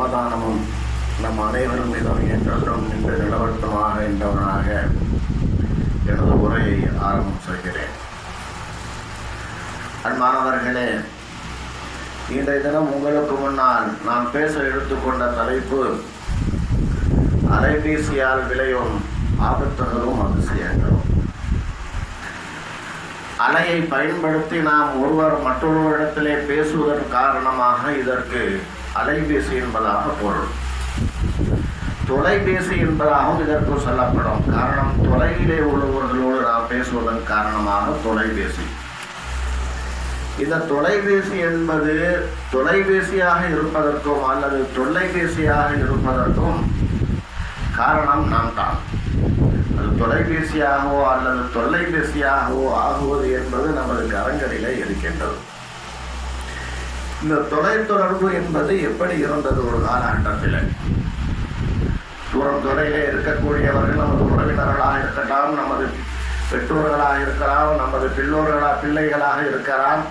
சமாதானமும் நம் அனைவரும் மீதும் என்றென்றும் நின்று நிலவட்டமாக என்றவனாக எனது உரையை ஆரம்பம் செய்கிறேன் அன்பானவர்களே இன்றைய தினம் உங்களுக்கு முன்னால் நான் பேச எடுத்துக்கொண்ட தலைப்பு அலைபேசியால் விளையும் ஆபத்துகளும் அதிசயங்களும். அலையை பயன்படுத்தி நாம் ஒருவர் மற்றொருவரிடத்திலே பேசுவதன் காரணமாக இதற்கு அலைபேசி என்பதாக பொருள். தொலைபேசி என்பதாகவும் இதற்கு சொல்லப்படும். காரணம் தொலைவிலே உள்ளவர்களோடு நாம் பேசுவதன் காரணமாக தொலைபேசி. இந்த தொலைபேசி என்பது தொலைபேசியாக இருப்பதற்கும் அல்லது தொல்லைபேசியாக இருப்பதற்கும் காரணம் நாம் தான் அது தொலைபேசியாகவோ அல்லது தொல்லைபேசியாகவோ ஆகுவது என்பது நமது கரங்களிலே இருக்கின்றது. இந்த தொலைத்தொடர்பு என்பது எப்படி இருந்தது ஒரு காலகட்டத்தில்? தூரம் தொலையிலே இருக்கக்கூடியவர்கள் நமது உறவினர்களாக இருக்கலாம் நமது பெற்றோர்களாக இருக்கலாம் நமது பில்லோர்களாக பிள்ளைகளாக இருக்கலாம்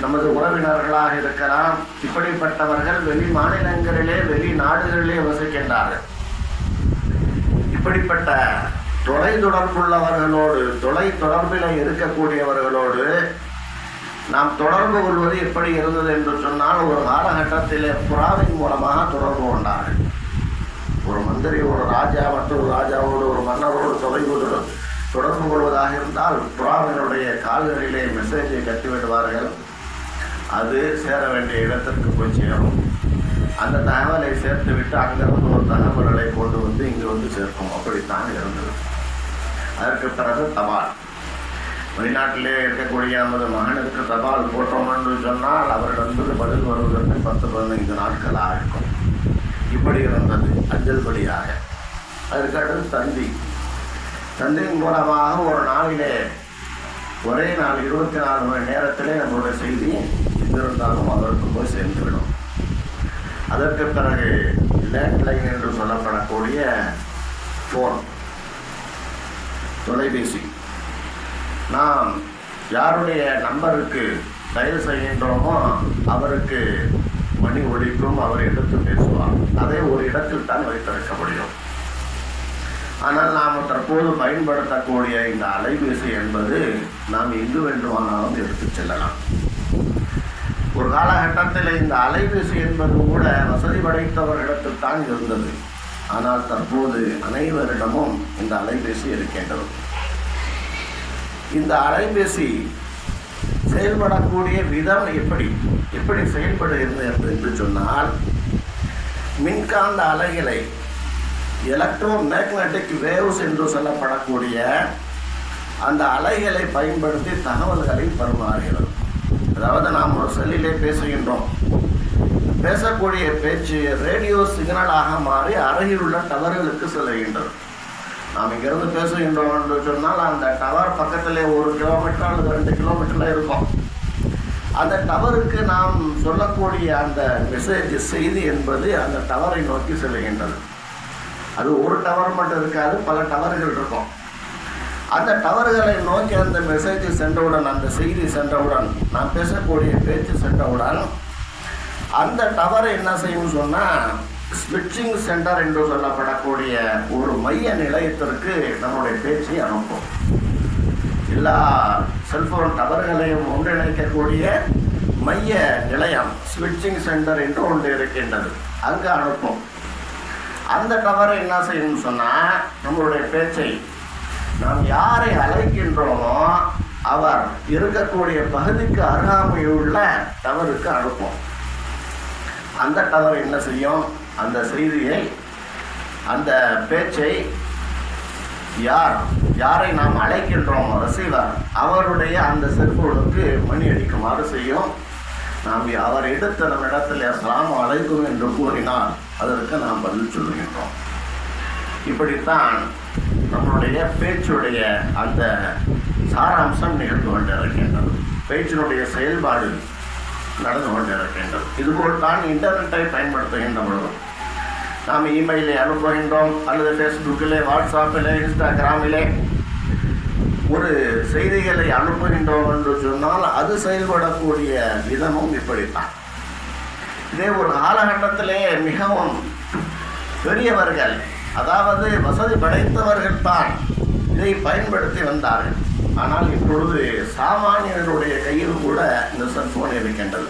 நமது உறவினர்களாக இருக்கலாம். இப்படிப்பட்டவர்கள் வெளி மாநிலங்களிலே வெளி நாடுகளிலே வசிக்கின்றார்கள். இப்படிப்பட்ட தொலை தொடர்புள்ளவர்களோடு தொலை தொடர்பில் இருக்கக்கூடியவர்களோடு நாம் தொடர்பு கொள்வது எப்படி இருந்தது என்று சொன்னால் ஒரு காலகட்டத்தில் புறாவின் மூலமாக தொடர்பு கொண்டார்கள். ஒரு மந்திரி ஒரு ராஜா மற்றொரு ராஜாவோடு ஒரு மன்னரோடு தொலைவு தொடர்பு கொள்வதாக இருந்தால் புறாவினுடைய கால்களிலே மெசேஜை கட்டிவிடுவார்கள். அது சேர வேண்டிய இடத்திற்கு போய் சேரும். அந்த தகவலை சேர்த்து விட்டு அங்கிருந்து ஒரு தகவல்களை கொண்டு வந்து இங்கு வந்து சேர்க்கும். அப்படித்தான் இருந்தது. அதற்கு பிறகு தபால். வெளிநாட்டிலே இருக்கக்கூடிய நமது மகனுக்கு தபால் போட்டோம் என்று சொன்னால் அவரிடந்து பதில் வருவதற்கு பத்து பதினைந்து நாட்கள் ஆகும் இப்படி இருந்தது அஞ்சல் படியாக அதற்கடுத்து தந்தி. தந்தியின் மூலமாக ஒரு நாளிலே ஒரே நாள் இருபத்தி நாலு மணி நேரத்திலே நம்மளுடைய செய்தி எங்கிருந்தாலும் அதற்கு போய் சேர்ந்துவிடும். அதற்கு பிறகு லேண்ட்லைன் என்று சொல்லப்படக்கூடிய ஃபோன் தொலைபேசி. நாம் யாருடைய நம்பருக்கு தயவு செய்கின்றோமோ அவருக்கு மணி ஒழிக்கும் அவர் எடுத்து பேசுவார். அதை ஒரு இடத்தில் தான் வைத்திருக்க முடியும். ஆனால் நாம் தற்போது பயன்படுத்தக்கூடிய இந்த அலைபேசி என்பது நாம் எங்கு வேண்டுமானாலும் எடுத்துச் செல்லலாம். ஒரு காலகட்டத்தில் இந்த அலைபேசி என்பது கூட வசதி படைத்தவர்களிடத்தில் தான் இருந்தது. ஆனால் தற்போது அனைவரிடமும் இந்த அலைபேசி இருக்கின்றது. இந்த அலைபேசி செயல்படக்கூடிய விதம் எப்படி? எப்படி செயல்படுகிறது என்று சொன்னால் மின்காந்த அலைகளை எலக்ட்ரோ மேக்னட்டிக் வேவ்ஸ் என்று சொல்லப்படக்கூடிய அந்த அலைகளை பயன்படுத்தி தகவல்களை பரிமாறுகிறது. அதாவது நாம் ஒரு செல்லிலே பேசுகின்றோம். பேசக்கூடிய பேச்சு ரேடியோ சிக்னலாக மாறி அருகிலுள்ள டவர்களுக்கு செல்கின்றது நாம் இங்கேருந்து பேசுகின்றோம் என்று சொன்னால் அந்த டவர் பக்கத்திலே ஒரு கிலோமீட்டர் அல்லது ரெண்டு கிலோமீட்டரில் இருக்கும். அந்த டவருக்கு நாம் சொல்லக்கூடிய அந்த மெசேஜ் செய்தி என்பது அந்த டவரை நோக்கி செல்கின்றது. அது ஒரு டவர் மட்டும் இருக்காது பல டவர்கள் இருக்கும். அந்த டவர்களை நோக்கி அந்த மெசேஜ் சென்றவுடன் அந்த செய்தி சென்றவுடன் நான் பேசக்கூடிய பேச்சு சென்றவுடன் அந்த டவர் என்ன செய்யும் சொன்னால் ஸ்விட்சிங் சென்டர் என்று சொல்லப்படக்கூடிய ஒரு மைய நிலையத்திற்கு நம்முடைய பேச்சை அனுப்பும். எல்லா செல்போன் டவர்களையும் ஒன்றிணைக்கக்கூடிய மைய நிலையம் ஸ்விட்சிங் சென்டர் என்று ஒன்று இருக்கின்றது. அங்கு அனுப்பும். அந்த டவரை என்ன செய்யணும்னு சொன்னால் நம்மளுடைய பேச்சை நாம் யாரை அழைக்கின்றோமோ அவர் இருக்கக்கூடிய பகுதிக்கு அருகாமையுள்ள டவருக்கு அனுப்பும். அந்த டவர் என்ன செய்யும்? அந்த செய்தியை அந்த பேச்சை யார் யாரை நாம் அழைக்கின்றோம் ரிசீவர் அவருடைய அந்த செல்போனுக்கு மணி அடிக்குமாறு செய்யும் நாம் அவர் எடுத்த நம் இடத்தில் அஸ்லாம் அழைக்கும் என்று கூறினால் அதற்கு நாம் பதில் சொல்லுகின்றோம் இப்படித்தான் நம்மளுடைய பேச்சுடைய அந்த சாராம்சம் நிகழ்ந்து கொண்டிருக்கின்றது. பேச்சினுடைய செயல்பாடு நடந்து கொண்டிருக்கின்றது. இதுபோல் தான் இன்டர்நெட்டை பயன்படுத்துகின்ற பொழுது நாம் இமெயிலை அனுப்புகின்றோம் அல்லது ஃபேஸ்புக்கிலே வாட்ஸ்அப்பிலே இன்ஸ்டாகிராமிலே ஒரு செய்திகளை அனுப்புகின்றோம் என்று சொன்னால் அது செயல்படக்கூடிய விதமும் இப்படித்தான். இதே ஒரு காலகட்டத்திலே மிகவும் பெரியவர்கள் அதாவது வசதி படைத்தவர்கள் தான் இதை பயன்படுத்தி வந்தார்கள். ஆனால் இப்பொழுது சாமானியர்களுடைய கையில் கூட இந்த செல்போன் இருக்கின்றது.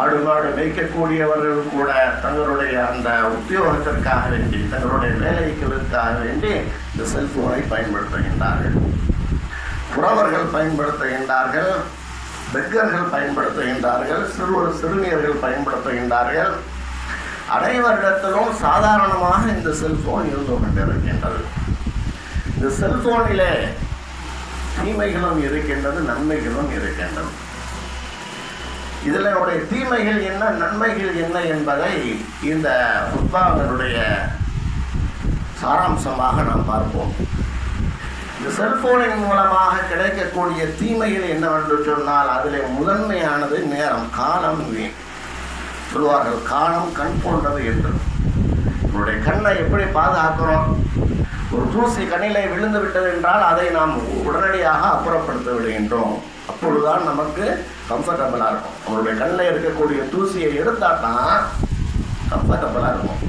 ஆடு மாடு மேய்க்கக்கூடியவர்கள் கூட தங்களுடைய அந்த உத்தியோகத்திற்காக வேண்டி தங்களுடைய வேலைகளுக்காக வேண்டி இந்த செல்போனை பயன்படுத்துகின்றார்கள். புறவர்கள் பயன்படுத்துகின்றார்கள் பெக்கர்கள் பயன்படுத்துகின்றார்கள் சிறுவர் சிறுநீர்கள் பயன்படுத்துகின்றார்கள். அனைவரிடத்திலும் சாதாரணமாக இந்த செல்போன் இருந்து கொண்டிருக்கின்றது. இந்த செல்போனிலே தீமைகளும் இருக்கின்றது நன்மைகளும் இருக்கின்றது. இதில் உடைய தீமைகள் என்ன நன்மைகள் என்ன என்பதை இந்த புத்தாங்கனுடைய சாராம்சமாக நாம் பார்ப்போம். இந்த செல்போனின் மூலமாக கிடைக்கக்கூடிய தீமைகள் என்னவென்று சொன்னால் அதில் முதன்மையானது நேரம் காலம் வீண். சொல்வார்கள் காலம் கண் போன்றது என்று. நம்முடைய கண்ணை எப்படி பாதுகாக்கிறோம்? ஒரு தூசி கண்ணிலே விழுந்து விட்டது என்றால் அதை நாம் உடனடியாக அப்புறப்படுத்த விடுகின்றோம். அப்பொழுதுதான் நமக்கு கம்ஃபர்டபுளாக இருக்கும். அவருடைய கண்ணில் இருக்கக்கூடிய தூசியை எடுத்தால் தான் கம்ஃபர்டபுளாக இருக்கும்.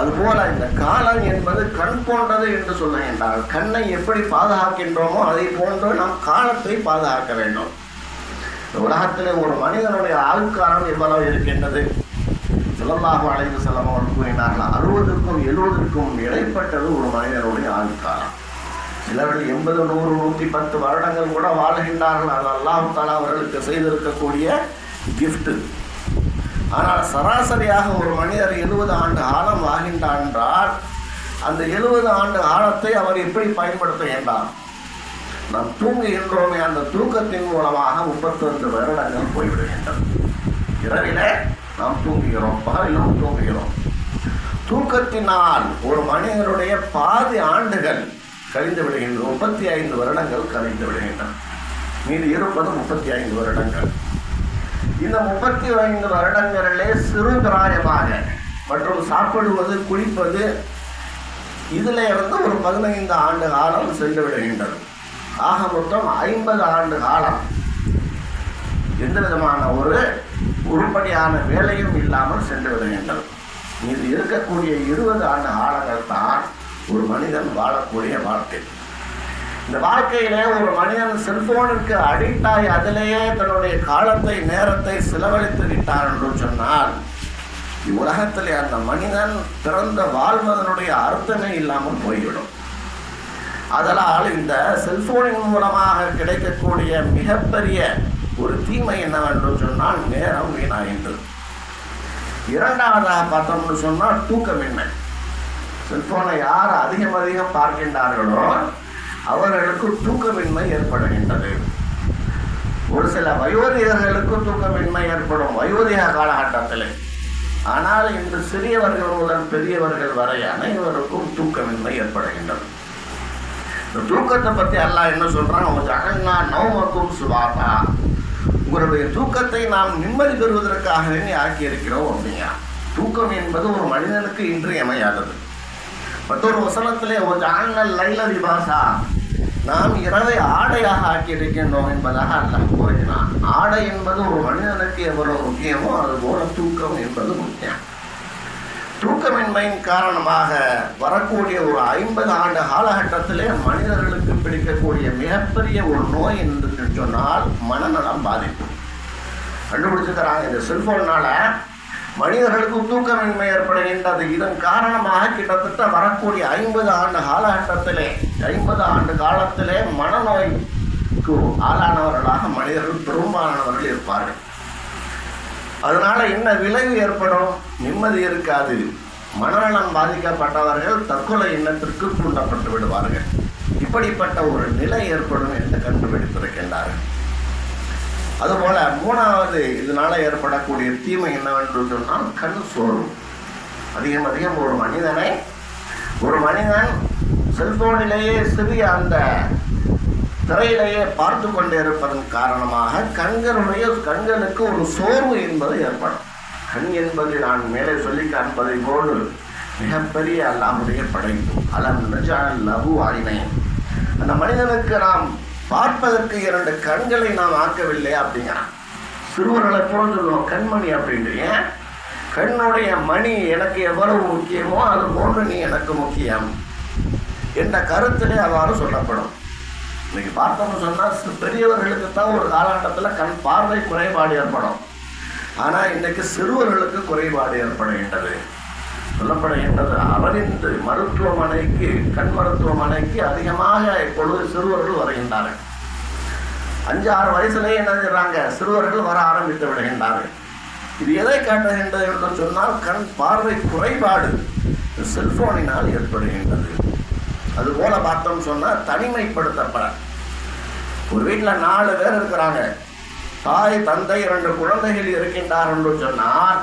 அதுபோல இந்த காலம் என்பது கண் போன்றது என்று சொல்ல வேண்டாம் கண்ணை எப்படி பாதுகாக்கின்றோமோ அதை போன்று நாம் காலத்தை பாதுகாக்க வேண்டும். உலகத்தில் ஒரு மனிதனுடைய ஆயுட்காலம் எவ்வளவு இருக்கின்றது? சிலம்பாக அழைத்து செல்லம் கூறினார்கள் அறுபதுக்கும் எழுபதுக்கும் இடைப்பட்டது ஒரு மனிதனுடைய ஆயுட்காலம். சிலர்கள் எண்பது நூறு நூற்றி பத்து வருடங்கள் கூட வாழ்கின்றார்கள். அது அல்லாஹு தாலா அவர்களுக்கு செய்திருக்கக்கூடிய கிஃப்ட்டு ஆனால் சராசரியாக ஒரு மனிதர் எழுபது ஆண்டு காலம் வாழ்கின்றார் என்றால் அந்த எழுபது ஆண்டு காலத்தை அவர் எப்படி பயன்படுத்துகின்றார்? நாம் தூங்குகின்றோமே அந்த தூக்கத்தின் மூலமாக முப்பத்தொன்று வருடங்கள் போய்விடுகின்றன இரவில நாம் தூங்குகிறோம் பகலிலும் தூங்குகிறோம். தூக்கத்தினால் ஒரு மனிதனுடைய பாதி ஆண்டுகள் கழிந்து விடுகின்ற முப்பத்தி ஐந்து வருடங்கள் கழிந்து விடுகின்றன. மீது இருப்பது முப்பத்தி ஐந்து வருடங்கள். இந்த முப்பத்தி ஐந்து வருடங்களிலே சிறு பிராயமாக மற்றும் சாப்பிடுவது குளிப்பது இதில் இருந்து ஒரு பதினைந்து ஆண்டு காலம் சென்று விடுகின்றது. ஆக மொத்தம் ஐம்பது ஆண்டு காலம் எந்த விதமான ஒரு உருப்படியான வேலையும் இல்லாமல் சென்று விடுகின்றது. இது இருக்கக்கூடிய இருபது ஆண்டு காலங்கள் தான் ஒரு மனிதன் வாழக்கூடிய வாழ்க்கை. இந்த வாழ்க்கையிலே ஒரு மனிதன் செல்போனுக்கு அடிக்ட் ஆகி அதிலேயே தன்னுடைய காலத்தை நேரத்தை செலவழித்து விட்டார் என்று சொன்னால் இவ்வுலகத்திலே அந்த மனிதன் பிறந்த வாழ்வதனுடைய அர்த்தமே இல்லாமல் போய்விடும். அதனால் இந்த செல்போனின் மூலமாக கிடைக்கக்கூடிய மிகப்பெரிய ஒரு தீமை என்னவென்று சொன்னால் நேரம் வீணாகின்றது இரண்டாவதாக பார்த்தோம்னு சொன்னால் தூக்கமின்மை. செல்போனை யார் அதிகம் அதிகம் பார்க்கின்றார்களோ அவர்களுக்கு தூக்கமின்மை ஏற்படுகின்றது. ஒரு சில வயோதிகர்களுக்கு தூக்கமின்மை ஏற்படும் வயோதிக காலகட்டத்தில். ஆனால் இன்று சிறியவர்கள் முதல் பெரியவர்கள் வரை அனைவருக்கும் தூக்கமின்மை ஏற்படுகின்றது. இந்த தூக்கத்தை பற்றி அல்லா என்ன சொல்றான்? ஜகன்னா நவமக்கும் சுபாதா உங்களுடைய தூக்கத்தை நாம் நிம்மதி பெறுவதற்காகவே ஆக்கியிருக்கிறோம் இருக்கிறோம் அப்படிங்க தூக்கம் என்பது ஒரு மனிதனுக்கு இன்றியமையாதது. மற்றொரு வசனத்திலே ஒரு ஜானல் லைல விபாசா நாம் இரவை ஆடையாக ஆக்கியிருக்கின்றோம் என்பதாக அல்ல கூறுகிறான். ஆடை என்பது ஒரு மனிதனுக்கு எவ்வளவு முக்கியமோ அதுபோல தூக்கம் என்பது முக்கியம். தூக்கமின்மையின் காரணமாக வரக்கூடிய ஒரு ஐம்பது ஆண்டு காலகட்டத்திலே மனிதர்களுக்கு பிடிக்கக்கூடிய மிகப்பெரிய ஒரு நோய் என்று சொன்னால் மனநலம் பாதிப்பு. கண்டுபிடிச்சிருக்கிறாங்க இந்த செல்போன்னால மனிதர்களுக்கு தூக்கமின்மை ஏற்படுகின்றது. இதன் காரணமாக கிட்டத்தட்ட வரக்கூடிய ஐம்பது ஆண்டு காலகட்டத்திலே ஐம்பது ஆண்டு காலத்திலே மனநோய்க்கு ஆளானவர்களாக மனிதர்கள் பெரும்பாலானவர்கள் இருப்பார்கள். அதனால என்ன விளைவு ஏற்படும்? நிம்மதி இருக்காது. மனநலம் பாதிக்கப்பட்டவர்கள் தற்கொலை எண்ணத்திற்கு தூண்டப்பட்டு விடுவார்கள். இப்படிப்பட்ட ஒரு நிலை ஏற்படும் என்று கண்டுபிடித்திருக்கின்றார்கள். அதுபோல மூணாவது இதனால ஏற்படக்கூடிய தீமை என்னவென்று சொன்னால் கண் சோர்வு. அதிகம் அதிகம் ஒரு மனிதனை ஒரு மனிதன் செல்போனிலேயே சிறிய அந்த திரையிலேயே பார்த்து கொண்டே இருப்பதன் காரணமாக கண்களுடைய கண்களுக்கு ஒரு சோர்வு என்பது ஏற்படும். கண் என்பது நான் மேலே சொல்லி காண்பதை போல் மிகப்பெரிய அல்லாமுடைய படைப்பு. அலம் நஜால் லகு ஆயினை அந்த மனிதனுக்கு நாம் பார்ப்பதற்கு இரண்டு கண்களை நாம் ஆக்கவில்லை அப்படிங்கிறான். சிறுவர்களை புற சொல்லுவோம் கண்மணி அப்படின்னு ஏன் கண்ணுடைய மணி எனக்கு எவ்வளவு முக்கியமோ அது போன்று நீ எனக்கு முக்கியம் என்ற கருத்திலே அவ்வாறு சொல்லப்படும். இன்னைக்கு பார்த்தோம்னு சொன்னால் பெரியவர்களுக்கு தான் ஒரு காலகட்டத்தில் கண் பார்வை குறைபாடு ஏற்படும். ஆனால் இன்னைக்கு சிறுவர்களுக்கு குறைபாடு ஏற்படுகின்றது. சொல்லப்படுகின்றது. அரவிந்த் மருத்துவமனைக்கு கண் மருத்துவமனைக்கு அதிகமாக இப்பொழுது சிறுவர்கள் வருகின்றார்கள். அஞ்சு ஆறு வயசுலேயே என்ன செய்றாங்க சிறுவர்கள் வர ஆரம்பித்து விடுகின்றார்கள். இது எதை காட்டுகின்றது என்று சொன்னால் கண் பார்வை குறைபாடு செல்போனினால் ஏற்படுகின்றது. அதுபோல பார்த்தோம் சொன்னால் தனிமைப்படுத்தப்பட ஒரு வீட்டில் நாலு பேர் இருக்கிறாங்க. தாய் தந்தை இரண்டு குழந்தைகள் இருக்கின்றார் என்று சொன்னால்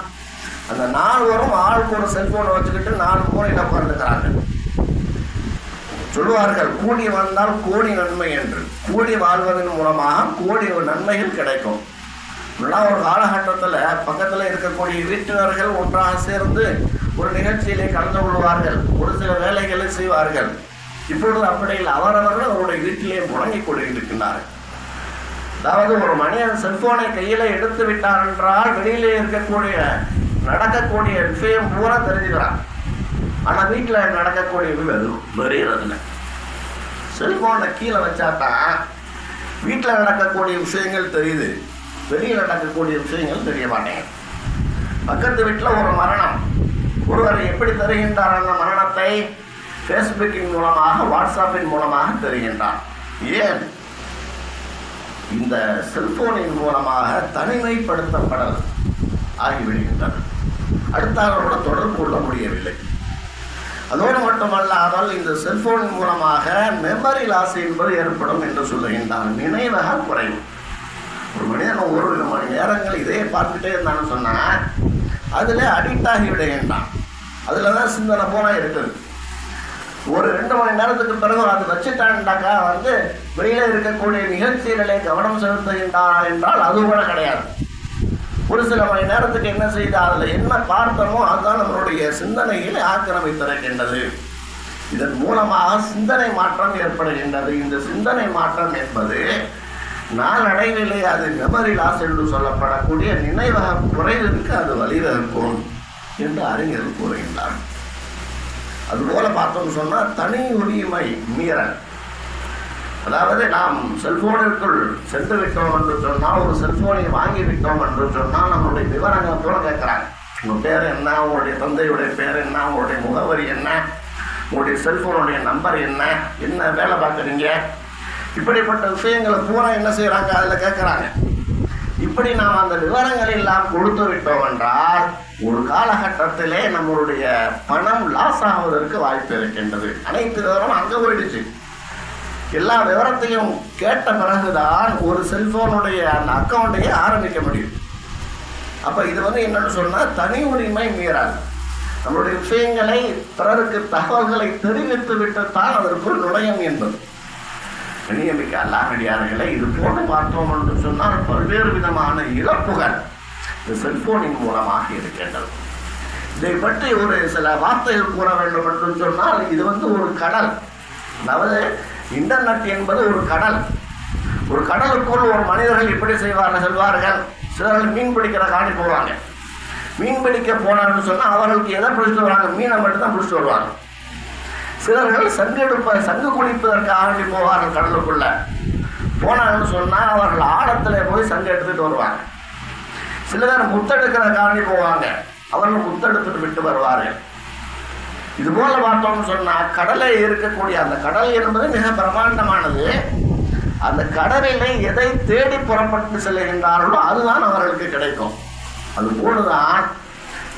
அந்த நால்வரும் ஆளுக்கு ஒரு செல்போனை வச்சுக்கிட்டு நாலு மூலையில் உட்கார்ந்துக்கிறாங்க? சொல்லுவார்கள் கூடி வந்தால் கோடி நன்மை என்று. கூடி வாழ்வதன் மூலமாக கோடி நன்மைகள் கிடைக்கும். இப்படிலாம் ஒரு காலகட்டத்தில் பக்கத்தில் இருக்கக்கூடிய வீட்டினர்கள் ஒன்றாக சேர்ந்து ஒரு நிகழ்ச்சியிலே கலந்து கொள்வார்கள் ஒரு சில வேலைகளை செய்வார்கள். இப்பொழுது அப்படி இல்லை அவரவர்கள் அவருடைய வீட்டிலே முடங்கிக் கொண்டிருக்கின்றார்கள். அதாவது ஒரு மனிதன் செல்போனை கையில் எடுத்து விட்டார் என்றால் வெளியிலே இருக்கக்கூடிய நடக்கக்கூடிய விஷயம் பூரா தெரிஞ்சுக்கிறான் ஆனால் வீட்டில் நடக்கக்கூடிய வெறும் வெறியறதுல செல்போனை கீழே வச்சாதான் வீட்டில் நடக்கக்கூடிய விஷயங்கள் தெரியுது. வெளியில் நடக்கக்கூடிய விஷயங்கள் தெரிய மாட்டேங்குது. பக்கத்து வீட்டில் ஒரு மரணம். ஒருவர் எப்படி தருகின்றார் அந்த மரணத்தை? ஃபேஸ்புக்கின் மூலமாக வாட்ஸ்அப்பின் மூலமாக தெரிகின்றார். ஏன்? இந்த செல்போனின் மூலமாக தனிமைப்படுத்தப்படல். ஆகிவிடுகின்றனர் அடுத்தவர்களோட தொடர்பு கொள்ள முடியவில்லை. அதோடு மட்டுமல்லாமல் இந்த செல்போன் மூலமாக மெமரி லாஸ் என்பது ஏற்படும் என்று சொல்லுகின்றார் நினைவக குறைவு. ஒரு மனிதன் ஒரு மணி நேரங்கள் இதே பார்த்துட்டே இருந்தான்னு சொன்னா அதில் அடிக்ட் ஆகி விடுகின்றான். அதில் தான் சிந்தனை போனா இருக்குது. ஒரு ரெண்டு மணி நேரத்துக்கு பிறகு அது வச்சுட்டாண்டாக்கா வந்து வெளியில இருக்கக்கூடிய நிகழ்ச்சிகளிலே கவனம் செலுத்துகின்றான் என்றால் அது கூட கிடையாது. ஒரு சில மணி நேரத்துக்கு என்ன செய்து அதில் என்ன பார்த்தோமோ அதுதான் நம்மளுடைய சிந்தனையில் ஆக்கிரமித்திருக்கின்றது இதன் மூலமாக சிந்தனை மாற்றம் ஏற்படுகின்றது. இந்த சிந்தனை மாற்றம் என்பது நாளடைவிலே அது மெமரி லாஸ் என்று சொல்லப்படக்கூடிய நினைவக குறைவிற்கு அது வழிவகுக்கும் என்று அறிஞர் கூறுகின்றார். அதுபோல பார்த்தோம்னு சொன்னால் தனி உரிமை மீறல். அதாவது நாம் செல்போனிற்குள் சென்று விட்டோம் என்று சொன்னால் ஒரு செல்போனை வாங்கி விட்டோம் என்று சொன்னால் நம்மளுடைய விவரங்கள் கூட கேட்குறாங்க. உங்கள் பேர் என்ன? உங்களுடைய தந்தையுடைய பேர் என்ன? உங்களுடைய முகவரி என்ன? உங்களுடைய செல்போனுடைய நம்பர் என்ன? என்ன வேலை பார்க்குறீங்க? இப்படிப்பட்ட விஷயங்களை பூரா என்ன செய்கிறாங்க அதில் கேட்குறாங்க. இப்படி நாம் அந்த விவரங்கள் எல்லாம் கொடுத்து விட்டோம் என்றால் ஒரு காலகட்டத்திலே நம்மளுடைய பணம் லாஸ் ஆவதற்கு வாய்ப்பு இருக்கின்றது. அனைத்து விவரம் அங்கே போயிடுச்சு. எல்லா விவரத்தையும் கேட்ட பிறகுதான் ஒரு செல்போனுடைய அந்த அக்கௌண்ட்டையே ஆரம்பிக்க முடியும். அப்போ இது வந்து என்னன்னு சொன்னால் தனி உரிமை மீறாது நம்மளுடைய விஷயங்களை பிறருக்கு தகவல்களை தெரிவித்து விட்டுத்தான் அதற்குள் நுழையும் என்பது. கணியமிக்க அல்லாஹடியார்களை இது போன்று பார்த்தோம் என்று சொன்னால் பல்வேறு விதமான இழப்புகள் இந்த செல்போனின் மூலமாக இருக்கின்றது. இதை பற்றி ஒரு சில வார்த்தைகள் கூற வேண்டும் என்று சொன்னால் இது வந்து ஒரு கடல். அதாவது இன்டர்நெட் என்பது ஒரு கடல். ஒரு கடலுக்குள் ஒரு மனிதர்கள் இப்படி செய்வார்கள் செல்வார்கள். சிலர்கள் மீன் பிடிக்கிற காட்டி போவாங்க. மீன் பிடிக்க போனான்னு சொன்னால் அவர்களுக்கு எதை பிடிச்சிட்டு வராங்க? மீனை மட்டும் தான் பிடிச்சிட்டு வருவாங்க. சிலர்கள் சங்கு எடுப்ப சங்கு குளிப்பதற்காக போவார்கள் கடலுக்குள்ள. போனாங்கன்னு சொன்னால் அவர்கள் ஆழத்தில் போய் சங்கு எடுத்துகிட்டு வருவாங்க. சில பேர் முத்தெடுக்கிற காரணி போவாங்க. அவர்கள் முத்தெடுத்துட்டு விட்டு வருவார்கள். இது போல பார்த்தோம்னு சொன்னால் கடலை இருக்கக்கூடிய அந்த கடல் என்பது மிக பிரமாண்டமானது அந்த கடலிலே எதை தேடி புறப்பட்டு செல்கின்றார்களோ அதுதான் அவர்களுக்கு கிடைக்கும். அது போலதான்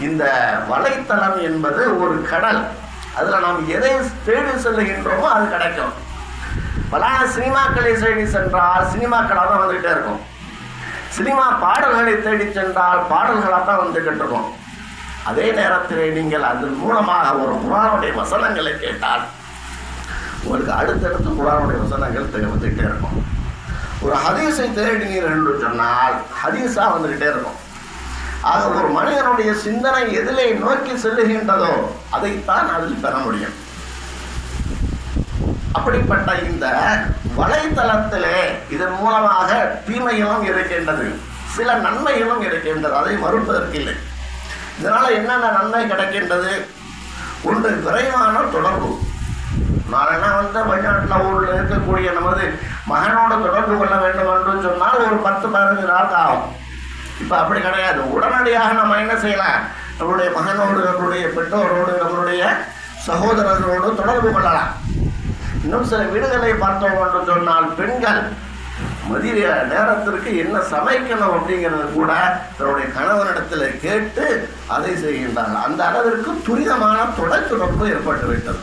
இந்த வலைத்தளம் என்பது ஒரு கடல். அதில் நாம் எதை தேடி செல்லுகின்றோமோ அது கிடைக்கும். பலான சினிமாக்களை தேடி சென்றால் சினிமாக்களாக தான் வந்துகிட்டே இருக்கும். சினிமா பாடல்களை தேடி சென்றால் பாடல்களாக தான் வந்துகிட்டு இருக்கும். அதே நேரத்திலே நீங்கள் அதன் மூலமாக ஒரு குரானுடைய வசனங்களை கேட்டால் உங்களுக்கு அடுத்தடுத்து குரானுடைய வசனங்கள் தெ- வந்துகிட்டே இருக்கும். ஒரு ஹதீஸை தேடினீர்கள் என்று சொன்னால் ஹதீஸாக வந்துக்கிட்டே இருக்கும். ஆக ஒரு மனிதனுடைய சிந்தனை எதிலே நோக்கி செல்லுகின்றதோ அதைத்தான் அதில் பெற முடியும். அப்படிப்பட்ட இந்த வலைத்தளத்திலே இதன் மூலமாக தீமைகளும் இருக்கின்றது சில நன்மைகளும் இருக்கின்றது அதை மறுப்பதற்கில்லை இதனால என்னென்ன நன்மை கிடைக்கின்றது? ஒன்று விரைவான தொடர்பு. நாளெல்லாம் வந்து வெளிநாட்டில் ஊரில் இருக்கக்கூடிய நமது மகனோட தொடர்பு கொள்ள வேண்டும் என்று சொன்னால் ஒரு பத்து பதினஞ்சு நாள் ஆகும். இப்போ அப்படி கிடையாது. உடனடியாக நம்ம என்ன செய்யலாம்? நம்மளுடைய மகனோடு நம்மளுடைய பெற்றோரோடு நம்மளுடைய சகோதரர்களோடு தொடர்பு கொள்ளலாம். இன்னும் சில வீடுகளை பார்த்தோம் என்று சொன்னால் பெண்கள் மதிய நேரத்திற்கு என்ன சமைக்கணும் அப்படிங்கிறது கூட தன்னுடைய கணவனிடத்தில் கேட்டு அதை செய்கின்றார்கள். அந்த அளவிற்கு துரிதமான தொடர்பு ஏற்பட்டுவிட்டது.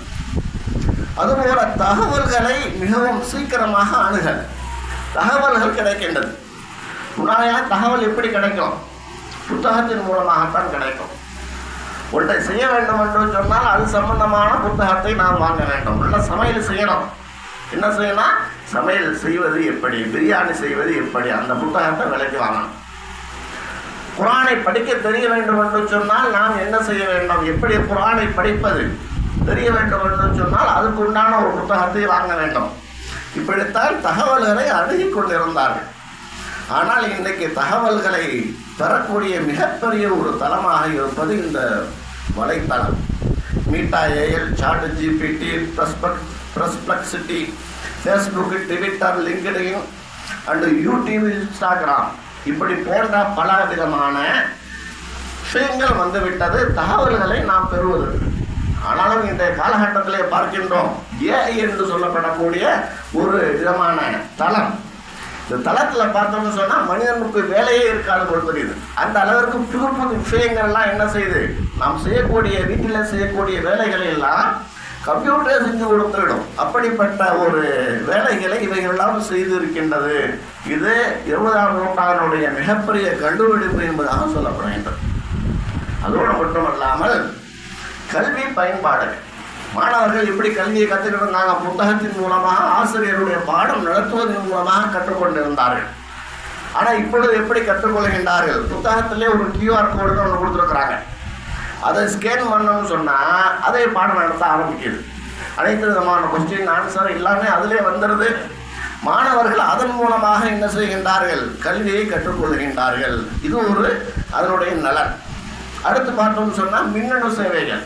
அதுபோல தகவல்களை மிகவும் சீக்கிரமாக அணுகல் தகவல்கள் கிடைக்கின்றது. முன்னாடியா தகவல் எப்படி கிடைக்கும்? புத்தகத்தின் மூலமாகத்தான் கிடைக்கும். ஒன்றை செய்ய வேண்டும் என்று சொன்னால் அது சம்பந்தமான புத்தகத்தை நாம் வாங்க வேண்டும். நல்ல சமையல் செய்யணும். என்ன செய்யணும் சமையல் செய்வது எப்படி பிரியாணி செய்வது எப்படி அந்த புத்தகத்தை விலைக்கு வாங்கணும். குரானை படிக்க தெரிய வேண்டும் என்று சொன்னால் நாம் என்ன செய்ய வேண்டும்? எப்படி குரானை படிப்பது தெரிய வேண்டும் என்று சொன்னால் அதுக்கு உண்டான ஒரு புத்தகத்தை வாங்க வேண்டும். இப்படித்தான் தகவல்களை அணுகிக் கொண்டிருந்தார்கள். ஆனால் இன்றைக்கு தகவல்களை பெறக்கூடிய மிகப்பெரிய ஒரு தளமாக இருப்பது இந்த வலைத்தளம். Meta AI chat GPT ப்ரஸ்பக் Perplexity Facebook Twitter LinkedIn and YouTube Instagram இப்படி போன்ற பல விதமான விஷயங்கள் வந்துவிட்டது தகவல்களை நாம் பெறுவது. ஆனாலும் இன்றைய காலகட்டத்திலே பார்க்கின்றோம். ஏஐ என்று சொல்லப்படக்கூடிய ஒரு விதமான தளம். இந்த தளத்தில் பார்த்தோம்னு சொன்னால் மனிதனுக்கு வேலையே இருக்காது போல் தெரியுது. அந்த அளவிற்கு புது புது விஷயங்கள்லாம் என்ன செய்யுது? நாம் செய்யக்கூடிய வீட்டில் செய்யக்கூடிய வேலைகளை எல்லாம் கம்ப்யூட்டர் செஞ்சு கொடுத்துவிடும். அப்படிப்பட்ட ஒரு வேலைகளை இவைகளெல்லாம் செய்திருக்கின்றது. இது இருபதாம் நூற்றாண்டுடைய மிகப்பெரிய கண்டுபிடிப்பு என்பதாக சொல்லப்படுகின்றது. அதோடு மட்டுமல்லாமல் கல்வி பயன்பாடு. மாணவர்கள் எப்படி கல்வியை கற்றுக்கிட்டு இருந்தாங்க புத்தகத்தின் மூலமாக ஆசிரியருடைய பாடம் நடத்துவதன் மூலமாக கற்றுக்கொண்டிருந்தார்கள். ஆனால் இப்பொழுது எப்படி கற்றுக்கொள்கின்றார்கள்? புத்தகத்திலே ஒரு கியூஆர் கோடு ஒன்று கொடுத்துருக்குறாங்க. அதை ஸ்கேன் பண்ணணும்னு சொன்னால் அதே பாடம் நடத்த ஆரம்பிக்குது. அனைத்து விதமான கொஸ்டின் ஆன்சர் எல்லாமே அதிலே வந்துடுது மாணவர்கள் அதன் மூலமாக என்ன செய்கின்றார்கள்? கல்வியை கற்றுக்கொள்கின்றார்கள். இது ஒரு அதனுடைய நலன். அடுத்து பார்த்தோம்னு சொன்னால் மின்னணு சேவைகள்.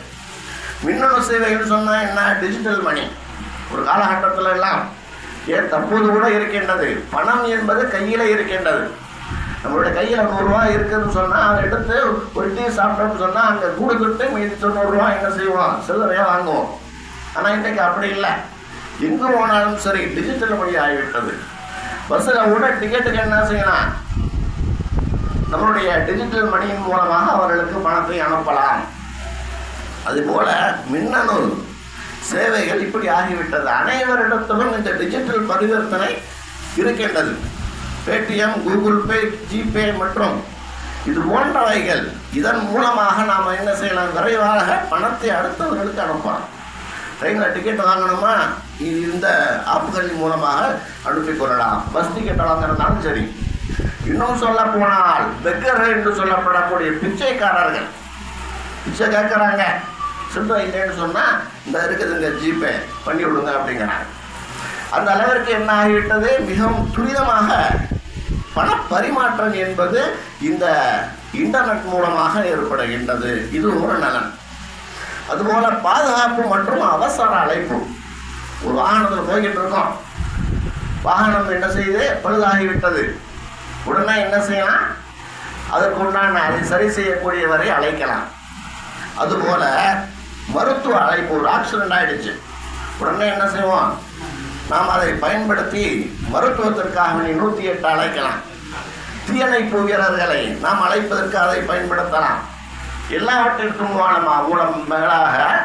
மின்னணு சேவைகள் சொன்னால் என்ன? டிஜிட்டல் மணி ஒரு காலகட்டத்தில் எல்லாம் ஏன் தற்போது கூட இருக்கின்றது? பணம் என்பது கையில் இருக்கின்றது. நம்மளுடைய கையில் நூறுரூவா இருக்குதுன்னு சொன்னால் அதை எடுத்து ஒரு டீ சாப்பிட்டோம்னு சொன்னால் அங்கே கூடு தொட்டு மீதி தொண்ணூறுரூவா என்ன செய்வோம் சில்லறையாக வாங்குவோம் ஆனால் இன்றைக்கு அப்படி இல்லை. எங்கே போனாலும் சரி டிஜிட்டல் மணி ஆகிவிட்டது. பஸ்ஸில் கூட டிக்கெட்டுக்கு என்ன செய்யலாம் நம்மளுடைய டிஜிட்டல் மணியின் மூலமாக அவர்களுக்கு பணத்தை அனுப்பலாம். அதுபோல மின்னணு சேவைகள் இப்படி ஆகிவிட்டது. அனைவரிடத்திலும் இந்த டிஜிட்டல் பரிவர்த்தனை இருக்கின்றது. பேடிஎம் கூகுள் பே ஜிபே மற்றும் இது போன்றவைகள் இதன் மூலமாக நாம் என்ன செய்யலாம்? விரைவாக பணத்தை அடுத்தவர்களுக்கு அனுப்பலாம். ட்ரெயினில் டிக்கெட் வாங்கணுமா? இது இந்த ஆப்புகளின் மூலமாக அனுப்பி கொள்ளலாம். பஸ் டிக்கெட் வாங்குறதுனாலும் சரி. இன்னும் சொல்ல போனால் பெக்கர்கள் என்று சொல்லப்படக்கூடிய பிச்சைக்காரர்கள். பிச்சை கேட்குறாங்க. சில்லறை இல்லைன்னு சொன்னால் இந்த இருக்குதுங்க ஜிபே. பண்ணி விடுங்க அப்படிங்கிறாங்க. அந்த அளவிற்கு என்ன ஆகிவிட்டது? மிகவும் துரிதமாக பண பரிமாற்றம் என்பது இந்த இன்டர்நெட் மூலமாக ஏற்படுகின்றது. இது ஒரு நலன். அதுபோல பாதுகாப்பு மற்றும் அவசர அழைப்பு. ஒரு வாகனத்தில் போய்கிட்டு இருக்கோம் வாகனம் என்ன செய்து? பழுதாகிவிட்டது. உடனே என்ன செய்யலாம்? அதற்கு உண்டான அதை சரி செய்யக்கூடியவரை அழைக்கலாம். அதுபோல மருத்துவ அழைப்பு ஒரு ஆக்சிடென்ட் ஆகிடுச்சு உடனே என்ன செய்வோம்? நாம் அதை பயன்படுத்தி மருத்துவத்திற்காக வேண்டி நூற்றி எட்டு அழைக்கலாம். தீயணைப்பு வீரர்களை நாம் அழைப்பதற்கு அதை பயன்படுத்தலாம். எல்லாவற்றிற்கும் மூலம் மேலாக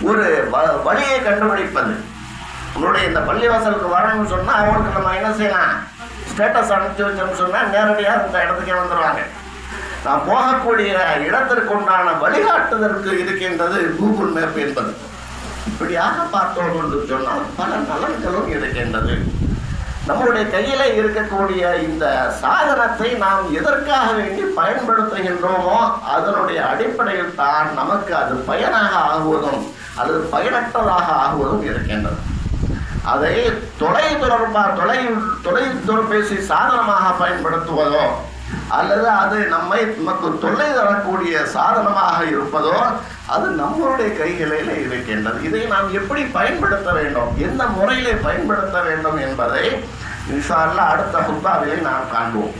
ஒரு வ- வழியை கண்டுபிடிப்பது. உன்னுடைய இந்த பள்ளிவாசலுக்கு வரணும்னு சொன்னால் அவங்களுக்கு நம்ம என்ன செய்யலாம்? ஸ்டேட்டஸ் அனுப்பிச்சு வச்சோம்னு சொன்னால் நேரடியாக இந்த இடத்துக்கே வந்துடுவாங்க நான் போகக்கூடிய இடத்திற்கு உண்டான வழிகாட்டுதற்கு இருக்கின்றது கூகுள் மேப் என்பது. இப்படியாக பார்த்தோம் என்று சொன்னால் பல நலன்களும் இருக்கின்றது. நம்முடைய கையில இருக்கக்கூடிய இந்த சாதனத்தை நாம் எதற்காக வேண்டி பயன்படுத்துகின்றோமோ அதனுடைய அடிப்படையில் தான் நமக்கு அது பயனாக ஆகுவதும் அல்லது பயனற்றதாக ஆகுவதும் இருக்கின்றது. அதை தொலை தொடர்பா தொலை தொலை தொலைபேசி சாதனமாக பயன்படுத்துவதோ அல்லது அது நம்மை நமக்கு தொல்லை தரக்கூடிய சாதனமாக இருப்பதோ அது நம்மளுடைய கைகளில் இருக்கின்றது. இதை நாம் எப்படி பயன்படுத்த வேண்டும்? எந்த முறையிலே பயன்படுத்த வேண்டும் என்பதை இன்ஷா அடுத்த ஹுத்தாவிலே நாம் காண்போம்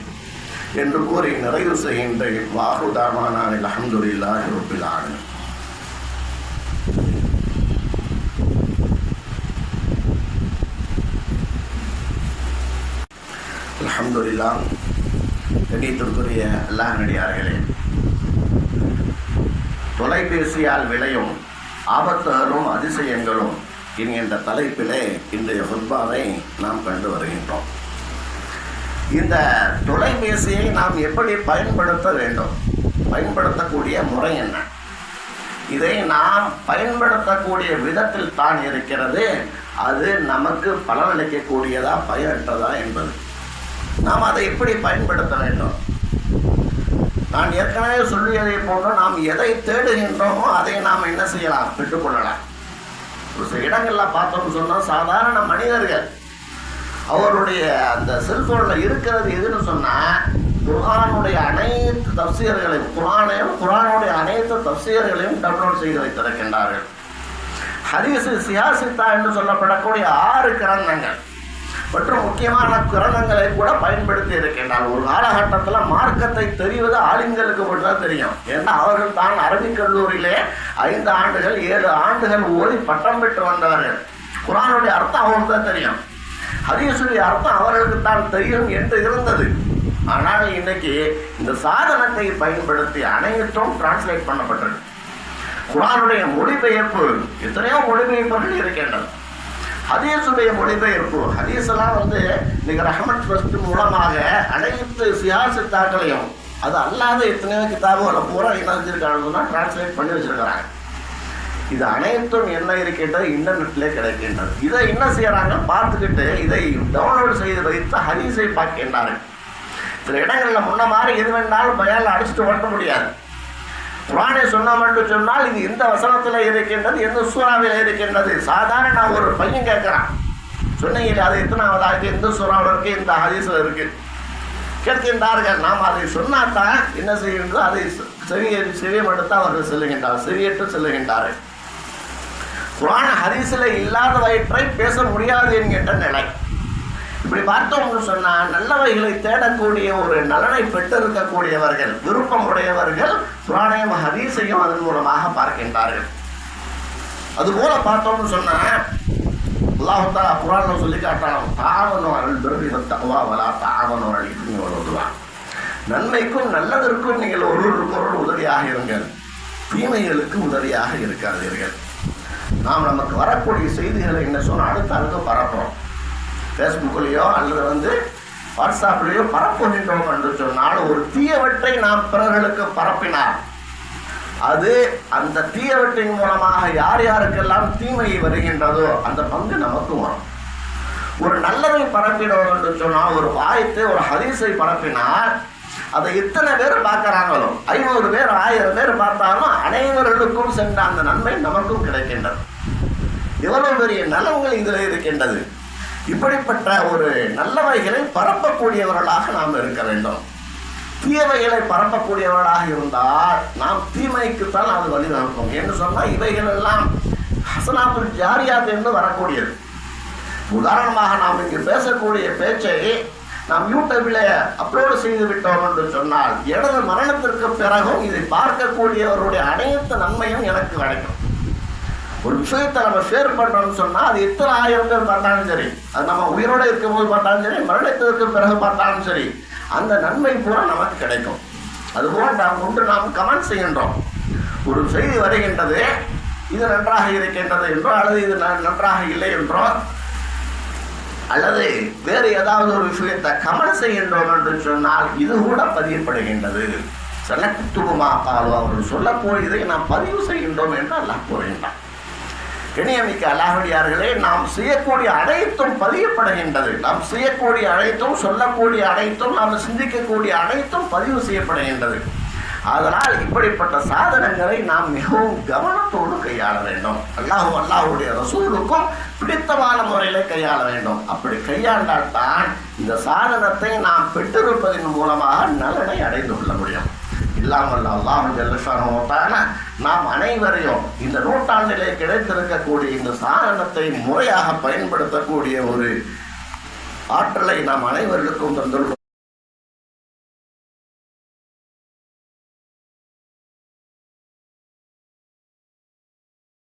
என்று கூறி நிறைவு செய்கின்றேன் வாகுதாமான அஹமதுல்லா இருப்பிலான அலமதுல்லா கண்ணியத்திற்குரிய அல்லாங்கடியார்களே தொலைபேசியால் விளையும் ஆபத்துகளும் அதிசயங்களும் என்கின்ற தலைப்பிலே இன்றைய ஹுர்பாவை நாம் கண்டு வருகின்றோம். இந்த தொலைபேசியை நாம் எப்படி பயன்படுத்த வேண்டும்? பயன்படுத்தக்கூடிய முறை என்ன? இதை நாம் பயன்படுத்தக்கூடிய விதத்தில் தான் இருக்கிறது. அது நமக்கு பலனளிக்கக்கூடியதா பயனற்றதா என்பது. நாம் அதை எப்படி பயன்படுத்த வேண்டும்? நான் ஏற்கனவே சொல்லியதை போன்ற நாம் எதை தேடுகின்றோமோ அதை நாம் என்ன செய்யலாம்? பெற்றுக்கொள்ளலாம். ஒரு சில இடங்களில் பார்த்தோம்னு சொன்னால் சாதாரண மனிதர்கள் அவருடைய அந்த செல்போனில் இருக்கிறது எதுன்னு சொன்னால் குர்ஹானுடைய அனைத்து தப்சியர்களையும் குரானையும் குரானுடைய அனைத்து தப்சியர்களையும் டவுன்லோட் செய்து வைத்திருக்கின்றார்கள் ஹரிசு சியாசித்தா என்று சொல்லப்படக்கூடிய ஆறு கிரந்தங்கள். மற்றும் முக்கியமான கிரணங்களை கூட பயன்படுத்தி இருக்கின்றார். ஒரு காலகட்டத்தில் மார்க்கத்தை தெரிவது ஆளுங்களுக்கு மட்டும்தான் தெரியும். ஏன்னா அவர்கள் தான் அரபிக் கல்லூரியிலே ஐந்து ஆண்டுகள் ஏழு ஆண்டுகள் ஓடி பட்டம் பெற்று வந்தவர்கள். குரானுடைய அர்த்தம் அவங்களுக்கு தான் தெரியும். ஹதீஸுடைய அர்த்தம் அவர்களுக்கு தான் தெரியும் என்று இருந்தது. ஆனால் இன்னைக்கு இந்த சாதனத்தை பயன்படுத்தி அனைத்தும் டிரான்ஸ்லேட் பண்ணப்பட்டது குரானுடைய மொழிபெயர்ப்பு எத்தனையோ மொழிபெயர்ப்புகள் இருக்கின்றன. ஹதீஸுடைய மொழிபெயர்ப்பு. ஹதீஸ் எல்லாம் வந்து இன்னைக்கு ரஹமத் ட்ரஸ்ட் மூலமாக அனைத்து சியாசித்தாக்களையும் அது அல்லாத எத்தனையோ கிதாபுகளை பூரா என்ன செஞ்சிருக்காங்கன்னா டிரான்ஸ்லேட் பண்ணி வச்சிருக்கிறாங்க. இது அனைத்தும் என்ன இருக்கின்றது? இன்டர்நெட்ல கிடைக்கின்றது. இதை என்ன செய்யறாங்க? பார்த்துக்கிட்டு இதை டவுன்லோட் செய்து வைத்து ஹதீஸை பார்க்கின்றார்கள். சில இடங்களில் முன்ன மாதிரி எது வேணாலும் பயால் அடிச்சுட்டு ஓட்ட முடியாது. குரானை சொன்னோம் என்று சொன்னால் இது எந்த வசனத்தில் இருக்கின்றது எந்த சூறாவில் இருக்கின்றது? சாதாரண ஒரு பையன் கேட்குறான். சொன்னீங்க அது எத்தனாவது ஆகுது எந்த சூறாவில் இருக்குது இந்த ஹதீஸில் இருக்குது கேட்கின்றார்கள். நாம் அதை சொன்னாதான் என்ன செய்கின்றதோ அதை செவிய செவியமெடுத்து அவர்கள் செல்லுகின்றார் செவியற்று செல்லுகின்றார்கள். குரான ஹதீஸில் இல்லாதவற்றை பேச முடியாது என்கின்ற நிலை. இப்படி பார்த்தோம்னு சொன்னால் நல்லவைகளை தேடக்கூடிய ஒரு நலனை பெற்றிருக்கக்கூடியவர்கள் விருப்பம் உடையவர்கள் புராணையும் ஹதீஸையும் அதன் மூலமாக பார்க்கின்றார்கள். அதுபோல பார்த்தோம்னு சொன்னா அல்லாஹால புராணம் சொல்லி காட்டலாம் தாவனும் அருள் பிறகு தவா தாவனும் அழிக்கும் உதவா நன்மைக்கும் நல்லதற்கும் நீங்கள் ஒருவருக்கொருவர் உதவியாக இருங்கள். தீமைகளுக்கு உதவியாக இருக்காதீர்கள். நாம் நமக்கு வரக்கூடிய செய்திகளை என்ன சொன்னால் அடுத்த அடுத்து பரப்புறோம். ஃபேஸ்புக்லேயோ அல்லது வந்து வாட்ஸ்அப்லேயோ பரப்புகின்றோம் என்று சொன்னால் ஒரு தீயவற்றை நாம் பிறர்களுக்கு பரப்பினார் அது அந்த தீயவற்றின் மூலமாக யார் யாருக்கெல்லாம் தீமை வருகின்றதோ அந்த பங்கு நமக்கு வரும். ஒரு நல்லதை பரப்பினோம் என்று சொன்னால் ஒரு வாயத்தை ஒரு ஹதீஸை பரப்பினால் அதை எத்தனை பேர் பார்க்குறாங்களோ ஐநூறு பேர் ஆயிரம் பேர் பார்த்தாலும் அனைவர்களுக்கும் சென்ற அந்த நன்மை நமக்கும் கிடைக்கின்றது. எவ்வளவு பெரிய நலன்கள் இதில் இருக்கின்றது. இப்படிப்பட்ட ஒரு நல்லவைகளை பரப்பக்கூடியவர்களாக நாம் இருக்க வேண்டும். தீயவைகளை பரப்பக்கூடியவர்களாக இருந்தால் நாம் தீமைக்குத்தான் அது வழிவகுக்கும் என்று சொன்னால் இவைகள் எல்லாம் ஹசனாத்துல் ஜாரியாத் என்று வரக்கூடியது. உதாரணமாக நாம் இங்கு பேசக்கூடிய பேச்சை நாம் யூடியூபில் அப்லோடு செய்து விட்டோம் என்று சொன்னால் எனது மரணத்திற்கு பிறகும் இதை பார்க்கக்கூடியவருடைய அனைத்து நன்மையும் எனக்கு கிடைக்கும். ஒரு விஷயத்தை நம்ம ஷேர் பண்ணணும்னு சொன்னால் அது எத்தனை ஆயிரம் பேர் பார்த்தாலும் சரி. அது நம்ம உயிரோடு இருக்கும்போது பார்த்தாலும் சரி மரணத்திற்கு பிறகு பார்த்தாலும் சரி அந்த நன்மை பூரா நமக்கு கிடைக்கும். அதுபோல் நாம் ஒன்று நாம் கமெண்ட் செய்கின்றோம். ஒரு செய்தி வருகின்றது இது நன்றாக இருக்கின்றது என்றோ அல்லது இது ந- நன்றாக இல்லை என்றோ அல்லது வேறு ஏதாவது ஒரு விஷயத்தை கமெண்ட் செய்கின்றோம் என்று சொன்னால் இது கூட பதியப்படுகின்றது. செலக்குத்துவமா அவர் அவர்கள் சொல்லக்கூடியதை நாம் பதிவு செய்கின்றோம் என்று அல்லாஹ் கூறுகின்றான். இணையமைக்க அல்லாஹடியார்களே நாம் செய்யக்கூடிய அனைத்தும் பதியப்படுகின்றது. நாம் செய்யக்கூடிய அனைத்தும் சொல்லக்கூடிய அனைத்தும் நாம் சிந்திக்கக்கூடிய அனைத்தும் பதிவு செய்யப்படுகின்றது. அதனால் இப்படிப்பட்ட சாதனங்களை நாம் மிகவும் கவனத்தோடு கையாள வேண்டும். அல்லாஹும் அல்லாஹுடைய ரசூலுக்கும் பிடித்தமான முறையில் கையாள வேண்டும். அப்படி கையாண்டால் தான் இந்த சாதனத்தை நாம் பெற்றிருப்பதன் மூலமாக நலனை அடைந்து கொள்ள முடியும். இல்லாமல் அல்லாமல் ஜல்லஷான நாம் அனைவரையும் இந்த நூற்றாண்டிலே கிடைத்திருக்கக்கூடிய இந்த சாதனத்தை முறையாக பயன்படுத்தக்கூடிய ஒரு ஆற்றலை நாம் அனைவருக்கும் தந்துள்ளோம்.